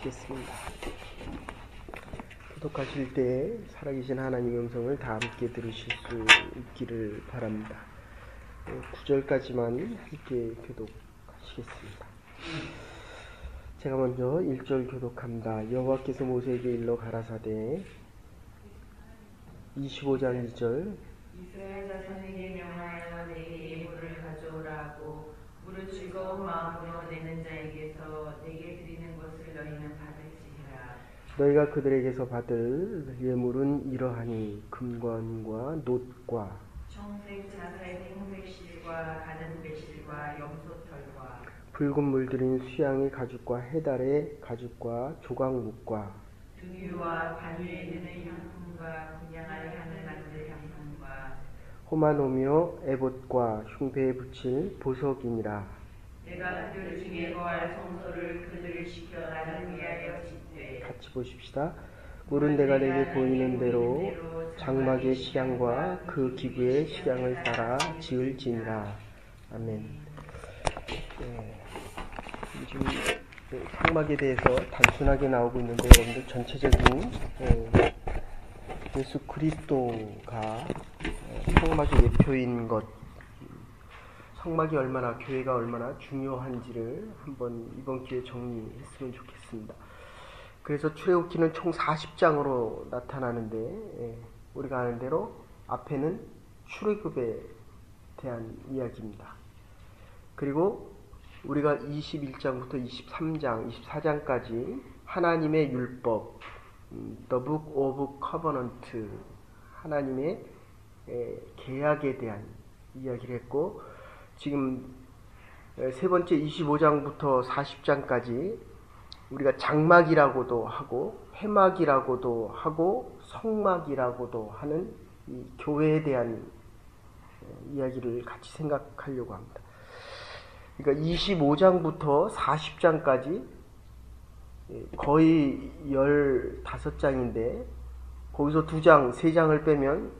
기도하시겠습니다. 기독하실 때 살아계신 하나님의 음성을 다 함께 들으실 수 있기를 바랍니다. 9절까지만 함께 교독하시겠습니다. 제가 먼저 1절 교독합니다. 여호와께서 모세에게 일러 가라사대 25장 2절 이스라엘 자손에게 명하여 내게 예물을 가져오라고 물을 즐거운 마음으로 내는 자에게서 내게 드리는 것을 너희는 받을지니라. 너희가 그들에게서 받을 예물은 이러하니 금관과 놋과 청색 자색 생색 실과 가는 배실과 염소털과 붉은 물들인 수양의 가죽과 해달의 가죽과 조각묵과 등유와 반유에 드는 향품과 분양할 하는 나무들 향품과 호마노며 에봇과 흉배에 붙일 보석이니라. 내가 그들 중에 거할 성소를 그들을 시켜 나를 위하여 짓되 같이 보십시다. 물은 내가 내게 보이는 대로 장막의 식양과 그 기구의 식양을 따라 지을지니라. 아멘. 네. 지금 그 장막에 대해서 단순하게 나오고 있는데 여러분들 전체적인 예, 예수 그리스도가 어, 성막의 예표인 것, 성막이 얼마나 교회가 얼마나 중요한지를 한번 이번 기회에 정리했으면 좋겠습니다. 그래서 출애굽기는 총 40장으로 나타나는데 예, 우리가 아는 대로 앞에는 출애굽에 대한 이야기입니다. 그리고 우리가 21장부터 23장, 24장까지 하나님의 율법, 음, The Book of Covenant, 하나님의 에, 계약에 대한 이야기를 했고 지금 에, 세 번째 25장부터 40장까지 우리가 장막이라고도 하고 회막이라고도 하고 성막이라고도 하는 이 교회에 대한 이야기를 같이 생각하려고 합니다. 그러니까 25장부터 40장까지 거의 15장인데 거기서 2장, 3장을 빼면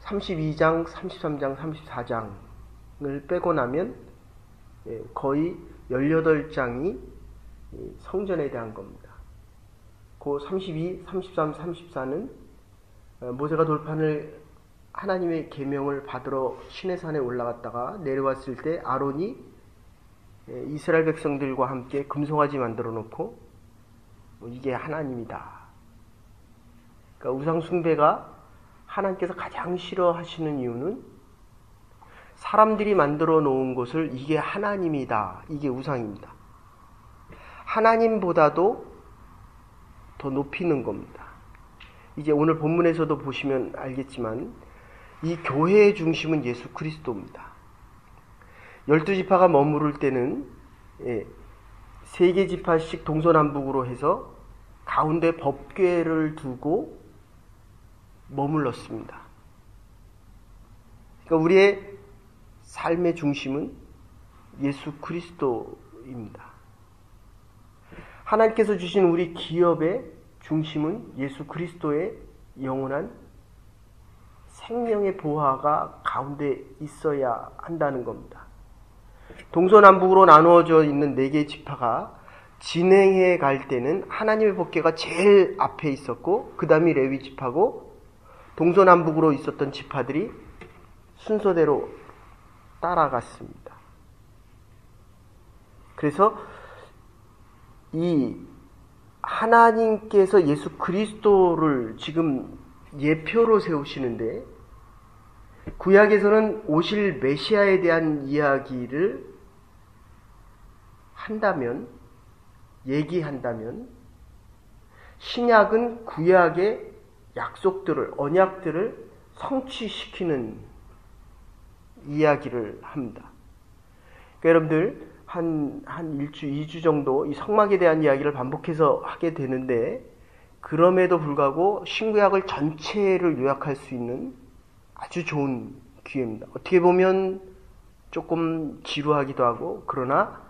32장, 33장, 34장 을 빼고 나면 거의 18장이 성전에 대한 겁니다. 그 32, 33, 34는 모세가 돌판을 하나님의 계명을 받으러 시내산에 올라갔다가 내려왔을 때 아론이 이스라엘 백성들과 함께 금송아지 만들어 놓고 이게 하나님이다. 그러니까 우상 숭배가 하나님께서 가장 싫어하시는 이유는 사람들이 만들어 놓은 것을 이게 하나님이다. 이게 우상입니다. 하나님보다도 더 높이는 겁니다. 이제 오늘 본문에서도 보시면 알겠지만 이 교회의 중심은 예수 그리스도입니다. 열두 지파가 머무를 때는 예, 세개 지파씩 동서남북으로 해서 가운데 법궤를 두고 머물렀습니다. 그러니까 우리의 삶의 중심은 예수 그리스도입니다. 하나님께서 주신 우리 기업의 중심은 예수 그리스도의 영원한 생명의 보화가 가운데 있어야 한다는 겁니다. 동서남북으로 나누어져 있는 네 개의 지파가 진행해 갈 때는 하나님의 법궤가 제일 앞에 있었고 그 다음이 레위 지파고 동서남북으로 있었던 지파들이 순서대로 따라갔습니다. 그래서 이 하나님께서 예수 그리스도를 지금 예표로 세우시는데 구약에서는 오실 메시아에 대한 이야기를 한다면 얘기한다면 신약은 구약의 약속들을 언약들을 성취시키는 이야기를 합니다. 그러니까 여러분들 한, 한 일주, 이주 정도 이 성막에 대한 이야기를 반복해서 하게 되는데 그럼에도 불구하고 신구약을 전체를 요약할 수 있는 아주 좋은 기회입니다. 어떻게 보면 조금 지루하기도 하고 그러나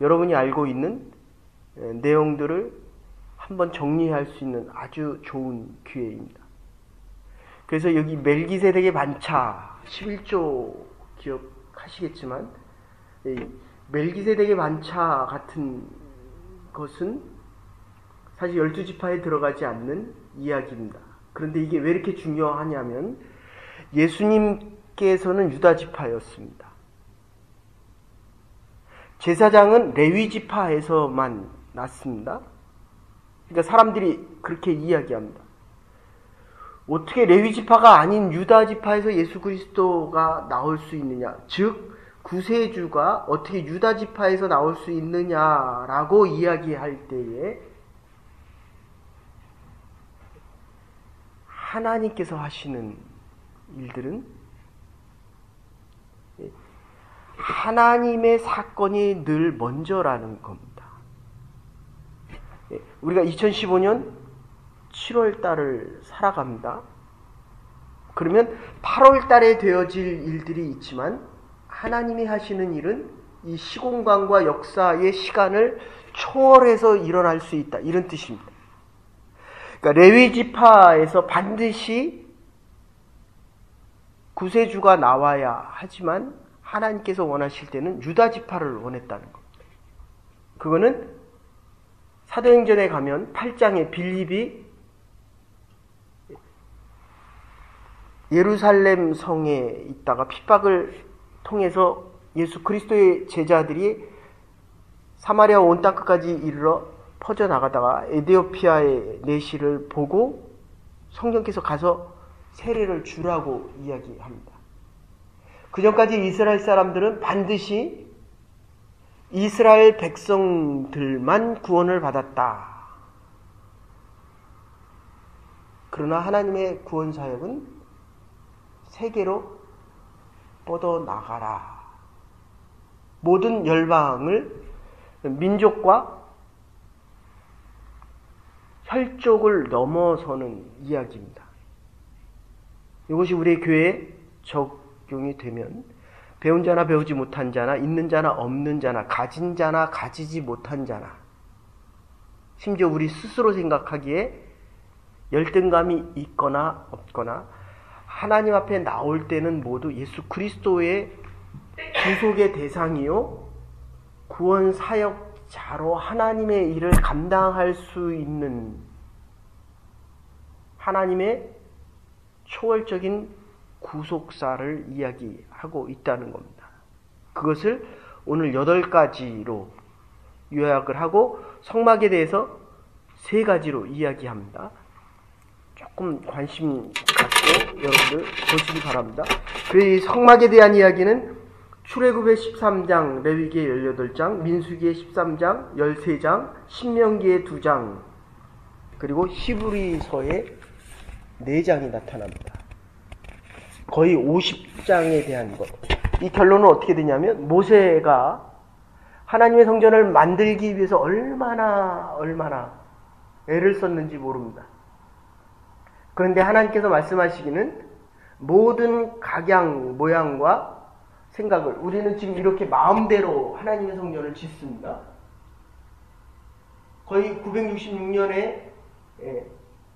여러분이 알고 있는 내용들을 한번 정리할 수 있는 아주 좋은 기회입니다. 그래서 여기 멜기세덱의 반차 11조 기억하시겠지만 멜기세덱의 반차 같은 것은 사실 열두 지파에 들어가지 않는 이야기입니다. 그런데 이게 왜 이렇게 중요하냐면 예수님께서는 유다 지파였습니다. 제사장은 레위 지파에서만 났습니다. 그러니까 사람들이 그렇게 이야기합니다. 어떻게 레위 지파가 아닌 유다 지파에서 예수 그리스도가 나올 수 있느냐? 즉 구세주가 어떻게 유다 지파에서 나올 수 있느냐라고 이야기할 때에 하나님께서 하시는 일들은 하나님의 사건이 늘 먼저라는 겁니다. 우리가 2015년 7월 달을 살아갑니다. 그러면 8월 달에 되어질 일들이 있지만 하나님이 하시는 일은 이 시공간과 역사의 시간을 초월해서 일어날 수 있다. 이런 뜻입니다. 그러니까 레위 지파에서 반드시 구세주가 나와야 하지만 하나님께서 원하실 때는 유다 지파를 원했다는 겁니다. 그거는 사도행전에 가면 8장에 빌립이 예루살렘 성에 있다가 핍박을 통해서 예수 그리스도의 제자들이 사마리아 온 땅끝까지 이르러 퍼져나가다가 에디오피아의 내시를 보고 성령께서 가서 세례를 주라고 이야기합니다. 그 전까지 이스라엘 사람들은 반드시 이스라엘 백성들만 구원을 받았다. 그러나 하나님의 구원 사역은 세계로 뻗어나가라. 모든 열방을 민족과 혈족을 넘어서는 이야기입니다. 이것이 우리 교회에 적용이 되면 배운 자나 배우지 못한 자나 있는 자나 없는 자나 가진 자나 가지지 못한 자나 심지어 우리 스스로 생각하기에 열등감이 있거나 없거나 하나님 앞에 나올 때는 모두 예수 그리스도의 구속의 대상이요 구원 사역자로 하나님의 일을 감당할 수 있는 하나님의 초월적인 구속사를 이야기하고 있다는 겁니다. 그것을 오늘 여덟 가지로 요약을 하고 성막에 대해서 세 가지로 이야기합니다. 조금 관심 갖고 여러분들 보시기 바랍니다. 그 성막에 대한 이야기는 출애굽의 13장, 레위기의 18장, 민수기의 13장, 13장, 신명기의 2장, 그리고 히브리서의 4장이 나타납니다. 거의 50장에 대한 것. 이 결론은 어떻게 되냐면 모세가 하나님의 성전을 만들기 위해서 얼마나 얼마나 애를 썼는지 모릅니다. 그런데 하나님께서 말씀하시기는 모든 각양 모양과 생각을 우리는 지금 이렇게 마음대로 하나님의 성전을 짓습니다. 거의 966년에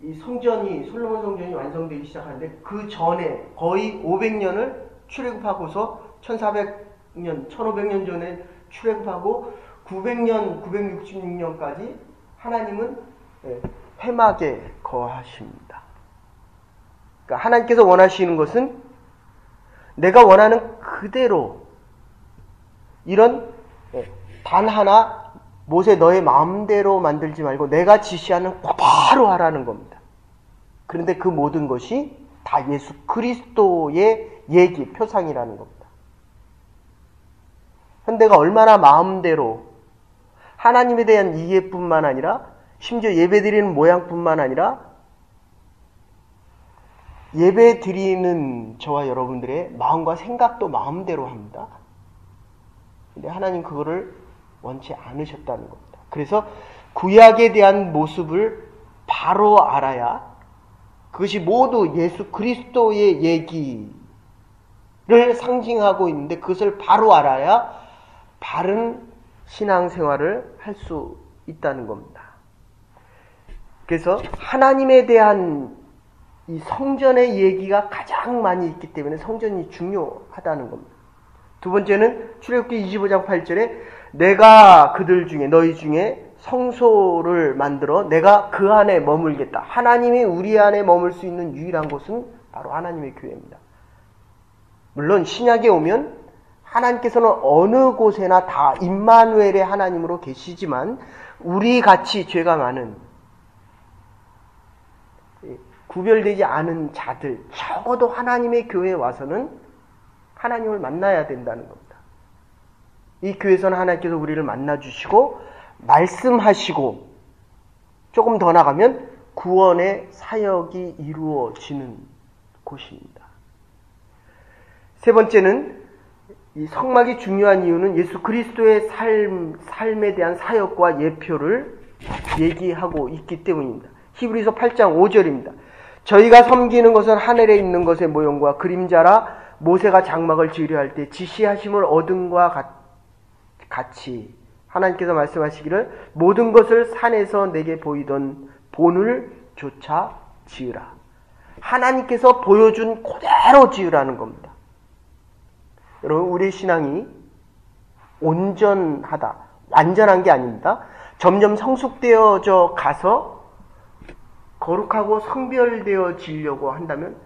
이 성전이 솔로몬 성전이 완성되기 시작하는데 그 전에 거의 500년을 출애굽하고서 1400년, 1500년 전에 출애굽하고 900년, 966년까지 하나님은 해막에 거하십니다. 그러니까 하나님께서 원하시는 것은 내가 원하는 그대로 이런 단 하나 모세 너의 마음대로 만들지 말고 내가 지시하는 바로 하라는 겁니다. 그런데 그 모든 것이 다 예수 그리스도의 얘기, 표상이라는 겁니다. 현대가 얼마나 마음대로 하나님에 대한 이해뿐만 아니라 심지어 예배드리는 모양뿐만 아니라 예배 드리는 저와 여러분들의 마음과 생각도 마음대로 합니다. 근데 하나님 그거를 원치 않으셨다는 겁니다. 그래서 구약에 대한 모습을 바로 알아야 그것이 모두 예수 그리스도의 얘기를 상징하고 있는데 그것을 바로 알아야 바른 신앙생활을 할 수 있다는 겁니다. 그래서 하나님에 대한 이 성전의 얘기가 가장 많이 있기 때문에 성전이 중요하다는 겁니다. 두 번째는 출애굽기 25장 8절에 내가 그들 중에 너희 중에 성소를 만들어 내가 그 안에 머물겠다. 하나님이 우리 안에 머물 수 있는 유일한 곳은 바로 하나님의 교회입니다. 물론 신약에 오면 하나님께서는 어느 곳에나 다 임마누엘의 하나님으로 계시지만 우리 같이 죄가 많은 구별되지 않은 자들 적어도 하나님의 교회에 와서는 하나님을 만나야 된다는 겁니다. 이 교회에서는 하나님께서 우리를 만나 주시고 말씀하시고 조금 더 나가면 구원의 사역이 이루어지는 곳입니다. 세 번째는 이 성막이 중요한 이유는 예수 그리스도의 삶, 삶에 대한 사역과 예표를 얘기하고 있기 때문입니다. 히브리서 8장 5절입니다. 저희가 섬기는 것은 하늘에 있는 것의 모형과 그림자라 모세가 장막을 지으려 할 때 지시하심을 얻은과 같이 하나님께서 말씀하시기를 모든 것을 산에서 내게 보이던 본을 조차 지으라. 하나님께서 보여준 그대로 지으라는 겁니다. 여러분, 우리 신앙이 온전하다, 완전한 게 아닙니다. 점점 성숙되어져 가서 거룩하고 성별되어지려고 한다면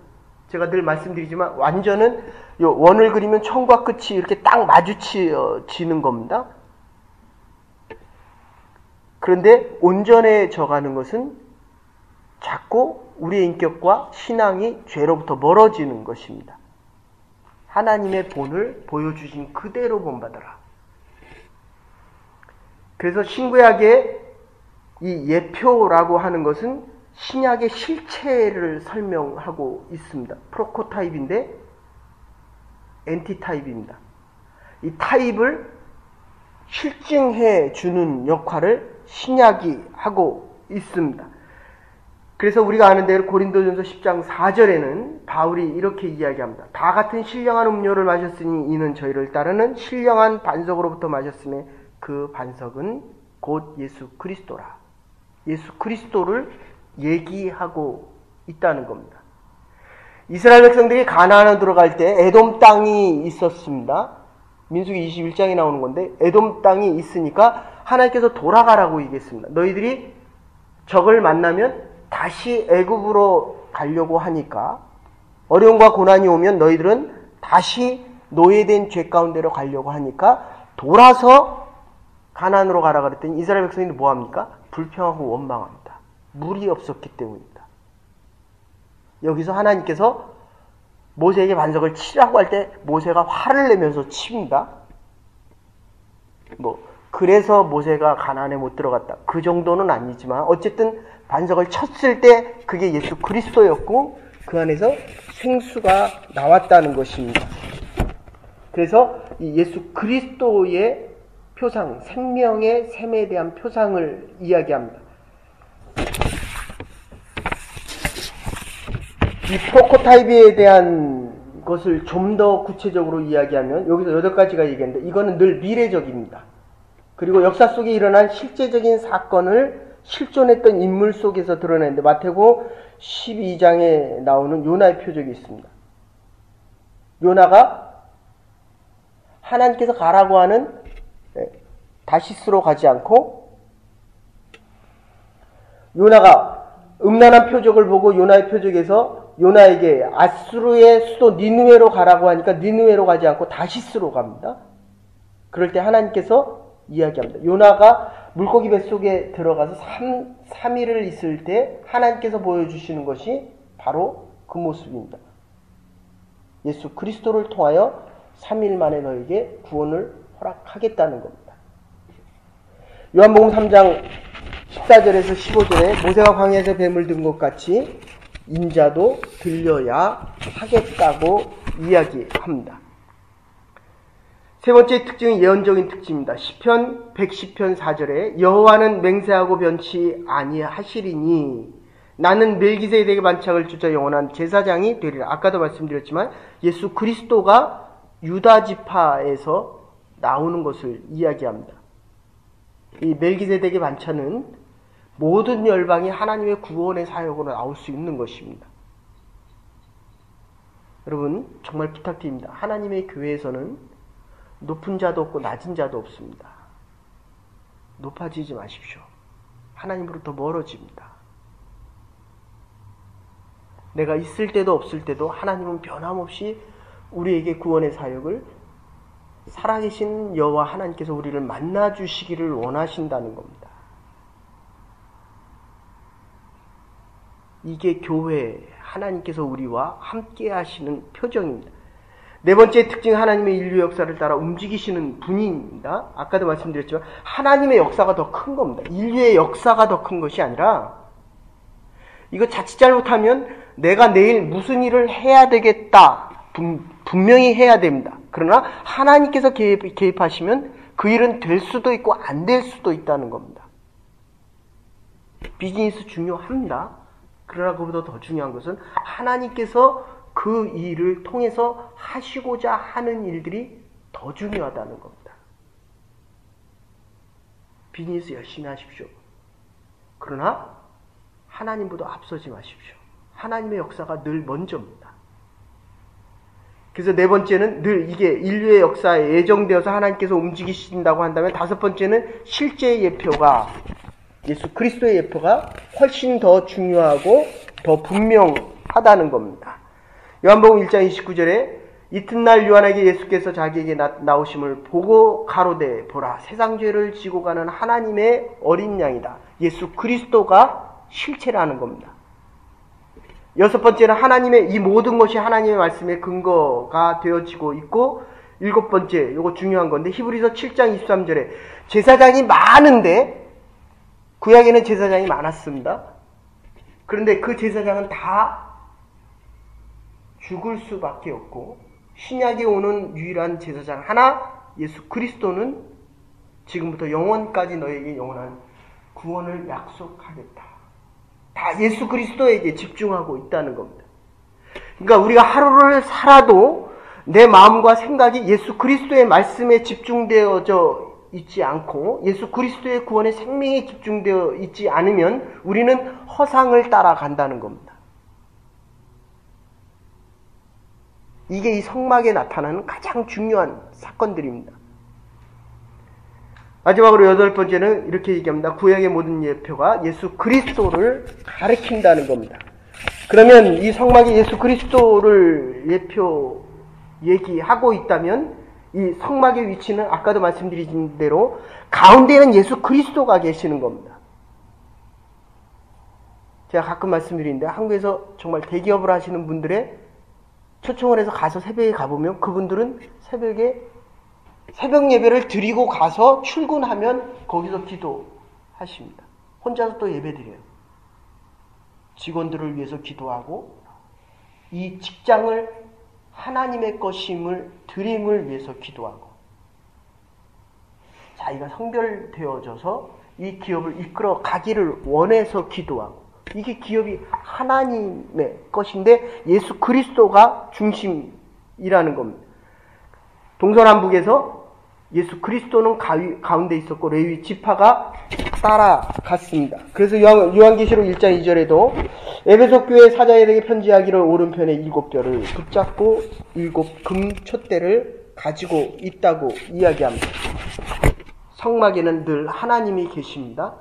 제가 늘 말씀드리지만 완전은 원을 그리면 처음과 끝이 이렇게 딱 마주치지는 겁니다. 그런데 온전해져 가는 것은 자꾸 우리의 인격과 신앙이 죄로부터 멀어지는 것입니다. 하나님의 본을 보여주신 그대로 본받아라. 그래서 신구약의 이 예표라고 하는 것은 신약의 실체를 설명하고 있습니다. 프로코타입인데 엔티타입입니다. 이 타입을 실증해 주는 역할을 신약이 하고 있습니다. 그래서 우리가 아는 대로 고린도전서 10장 4절에는 바울이 이렇게 이야기합니다. 다 같은 신령한 음료를 마셨으니 이는 저희를 따르는 신령한 반석으로부터 마셨음에 그 반석은 곧 예수 그리스도라. 예수 그리스도를 얘기하고 있다는 겁니다. 이스라엘 백성들이 가나안에 들어갈 때 에돔 땅이 있었습니다. 민수기 21장에 나오는 건데 에돔 땅이 있으니까 하나님께서 돌아가라고 얘기했습니다. 너희들이 적을 만나면 다시 애굽으로 가려고 하니까 어려움과 고난이 오면 너희들은 다시 노예된 죄 가운데로 가려고 하니까 돌아서 가난으로 가라 그랬더니 이스라엘 백성들이 뭐 합니까? 불평하고 원망합니다. 물이 없었기 때문입니다. 여기서 하나님께서 모세에게 반석을 치라고 할 때 모세가 화를 내면서 칩니다. 뭐 그래서 모세가 가난에 못 들어갔다. 그 정도는 아니지만 어쨌든 반석을 쳤을 때 그게 예수 그리스도였고 그 안에서 생수가 나왔다는 것입니다. 그래서 이 예수 그리스도의 표상, 생명의 샘에 대한 표상을 이야기합니다. 이 프로코타입에 대한 것을 좀 더 구체적으로 이야기하면 여기서 여덟 가지가 얘기했는데 이거는 늘 미래적입니다. 그리고 역사 속에 일어난 실제적인 사건을 실존했던 인물 속에서 드러내는데 마태고 12장에 나오는 요나의 표적이 있습니다. 요나가 하나님께서 가라고 하는 네, 다시스로 가지 않고 요나가 음란한 표적을 보고 요나의 표적에서 요나에게 아수르의 수도 니누에로 가라고 하니까 니누에로 가지 않고 다시스로 갑니다. 그럴 때 하나님께서 이야기합니다. 요나가 물고기 뱃속에 들어가서 3, 3일을 있을 때 하나님께서 보여주시는 것이 바로 그 모습입니다. 예수 그리스도를 통하여 3일 만에 너에게 구원을 허락하겠다는 겁니다. 요한복음 3장 14절에서 15절에 모세가 광야에서 뱀을 든 것 같이 인자도 들려야 하겠다고 이야기합니다. 세 번째 특징은 예언적인 특징입니다. 시편 110편 4절에 여호와는 맹세하고 변치 아니하시리니 나는 멜기세덱의 반창을 주자 영원한 제사장이 되리라. 아까도 말씀드렸지만 예수 그리스도가 유다 지파에서 나오는 것을 이야기합니다. 이 멜기세덱의 반찬은 모든 열방이 하나님의 구원의 사역으로 나올 수 있는 것입니다. 여러분 정말 부탁드립니다. 하나님의 교회에서는 높은 자도 없고 낮은 자도 없습니다. 높아지지 마십시오. 하나님으로부터 멀어집니다. 내가 있을 때도 없을 때도 하나님은 변함없이 우리에게 구원의 사역을 살아계신 여호와 하나님께서 우리를 만나 주시기를 원하신다는 겁니다. 이게 교회 하나님께서 우리와 함께 하시는 표정입니다. 네 번째 특징 하나님의 인류 역사를 따라 움직이시는 분입니다. 아까도 말씀드렸지만 하나님의 역사가 더 큰 겁니다. 인류의 역사가 더 큰 것이 아니라 이거 자칫 잘못하면 내가 내일 무슨 일을 해야 되겠다. 분명히 해야 됩니다. 그러나 하나님께서 개입, 개입하시면 그 일은 될 수도 있고 안 될 수도 있다는 겁니다. 비즈니스 중요합니다. 그러나 그보다 더 중요한 것은 하나님께서 그 일을 통해서 하시고자 하는 일들이 더 중요하다는 겁니다. 비즈니스 열심히 하십시오. 그러나 하나님보다 앞서지 마십시오. 하나님의 역사가 늘 먼저입니다. 그래서 네 번째는 늘 이게 인류의 역사에 예정되어서 하나님께서 움직이신다고 한다면 다섯 번째는 실제 예표가 예수 그리스도의 예표가 훨씬 더 중요하고 더 분명하다는 겁니다. 요한복음 1장 29절에 이튿날 요한에게 예수께서 자기에게 나, 오심을 보고 가로되 보라 세상 죄를 지고 가는 하나님의 어린 양이다. 예수 그리스도가 실체라는 겁니다. 여섯 번째는 하나님의 이 모든 것이 하나님의 말씀의 근거가 되어지고 있고 일곱 번째 이거 중요한 건데 히브리서 7장 23절에 제사장이 많은데 구약에는 제사장이 많았습니다. 그런데 그 제사장은 다 죽을 수밖에 없고 신약에 오는 유일한 제사장 하나 예수 그리스도는 지금부터 영원까지 너에게 영원한 구원을 약속하겠다. 다 예수 그리스도에게 집중하고 있다는 겁니다. 그러니까 우리가 하루를 살아도 내 마음과 생각이 예수 그리스도의 말씀에 집중되어져 있지 않고 예수 그리스도의 구원의 생명에 집중되어 있지 않으면 우리는 허상을 따라간다는 겁니다. 이게 이 성막에 나타나는 가장 중요한 사건들입니다. 마지막으로 여덟 번째는 이렇게 얘기합니다. 구약의 모든 예표가 예수 그리스도를 가리킨다는 겁니다. 그러면 이 성막이 예수 그리스도를 예표 얘기하고 있다면 이 성막의 위치는 아까도 말씀드린 대로 가운데는 예수 그리스도가 계시는 겁니다. 제가 가끔 말씀드리는데 한국에서 정말 대기업을 하시는 분들의 초청을 해서 가서 새벽에 가보면 그분들은 새벽에 새벽 예배를 드리고 가서 출근하면 거기서 기도하십니다. 혼자서 또 예배 드려요. 직원들을 위해서 기도하고 이 직장을 하나님의 것임을 드림을 위해서 기도하고 자기가 성별되어져서 이 기업을 이끌어 가기를 원해서 기도하고 이게 기업이 하나님의 것인데 예수 그리스도가 중심이라는 겁니다. 동서남북에서 예수 그리스도는 가위, 가운데 있었고 레위 지파가 따라갔습니다. 그래서 요한, 계시록 1장 2절에도 에베소 교회 사자에게 편지하기를 오른편에 일곱 별을 붙잡고 일곱 금 촛대를 가지고 있다고 이야기합니다. 성막에는 늘 하나님이 계십니다.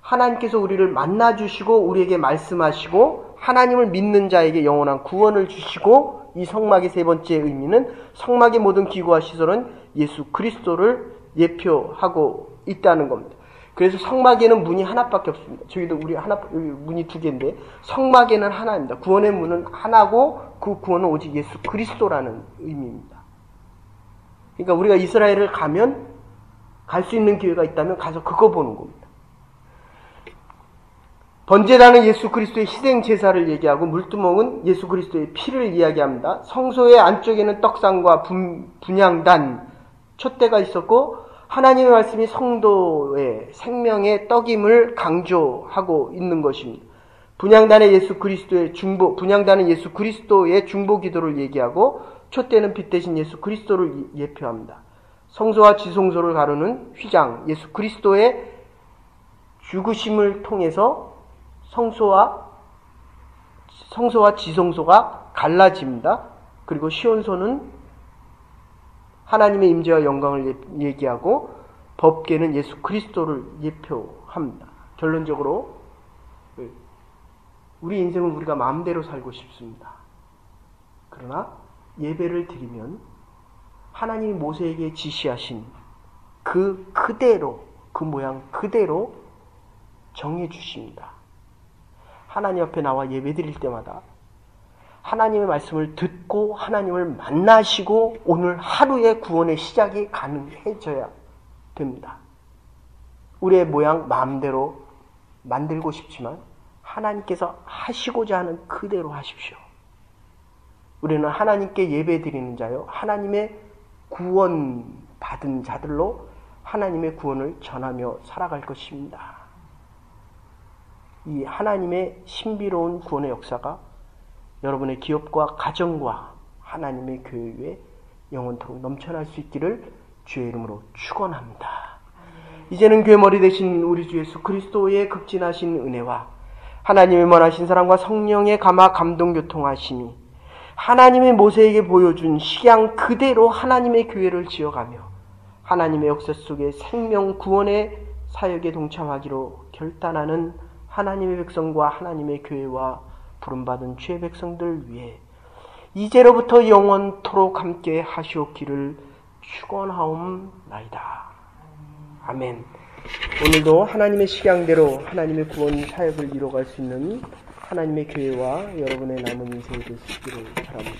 하나님께서 우리를 만나 주시고 우리에게 말씀하시고 하나님을 믿는 자에게 영원한 구원을 주시고 이 성막의 세 번째 의미는 성막의 모든 기구와 시설은 예수 그리스도를 예표하고 있다는 겁니다. 그래서 성막에는 문이 하나밖에 없습니다. 저희도 우리 하나 문이 두 개인데 성막에는 하나입니다. 구원의 문은 하나고 그 구원은 오직 예수 그리스도라는 의미입니다. 그러니까 우리가 이스라엘을 가면 갈 수 있는 기회가 있다면 가서 그거 보는 겁니다. 번제단은 예수 그리스도의 희생 제사를 얘기하고 물두멍은 예수 그리스도의 피를 이야기합니다. 성소의 안쪽에는 떡상과 분, 분양단, 촛대가 있었고 하나님의 말씀이 성도의 생명의 떡임을 강조하고 있는 것입니다. 분양단의 예수 그리스도의 중보, 분양단은 예수 그리스도의 중보 기도를 얘기하고 촛대는 빛 대신 예수 그리스도를 예표합니다. 성소와 지성소를 가르는 휘장, 예수 그리스도의 죽으심을 통해서 성소와 성소와 지성소가 갈라집니다. 그리고 시온소는 하나님의 임재와 영광을 예, 얘기하고 법계는 예수 그리스도를 예표합니다. 결론적으로 우리 인생은 우리가 마음대로 살고 싶습니다. 그러나 예배를 드리면 하나님이 모세에게 지시하신 그 그대로 그 모양 그대로 정해 주십니다. 하나님 앞에 나와 예배 드릴 때마다 하나님의 말씀을 듣고 하나님을 만나시고 오늘 하루의 구원의 시작이 가능해져야 됩니다. 우리의 모양 마음대로 만들고 싶지만 하나님께서 하시고자 하는 그대로 하십시오. 우리는 하나님께 예배 드리는 자요. 하나님의 구원 받은 자들로 하나님의 구원을 전하며 살아갈 것입니다. 이 하나님의 신비로운 구원의 역사가 여러분의 기업과 가정과 하나님의 교회에 영원토록 넘쳐날 수 있기를 주의 이름으로 축원합니다. 이제는 교회 머리 대신 우리 주 예수 그리스도의 극진하신 은혜와 하나님의 원하신 사랑과 성령의 감화 감동 교통하심이 하나님의 모세에게 보여준 식양 그대로 하나님의 교회를 지어가며 하나님의 역사 속에 생명 구원의 사역에 동참하기로 결단하는 하나님의 백성과 하나님의 교회와 부름받은 주의 백성들 위해 이제로부터 영원토록 함께 하시옵기를 축원하옵나이다. 아멘. 오늘도 하나님의 식양대로 하나님의 구원 사역을 이뤄갈 수 있는 하나님의 교회와 여러분의 남은 인생이 되시기를 바랍니다.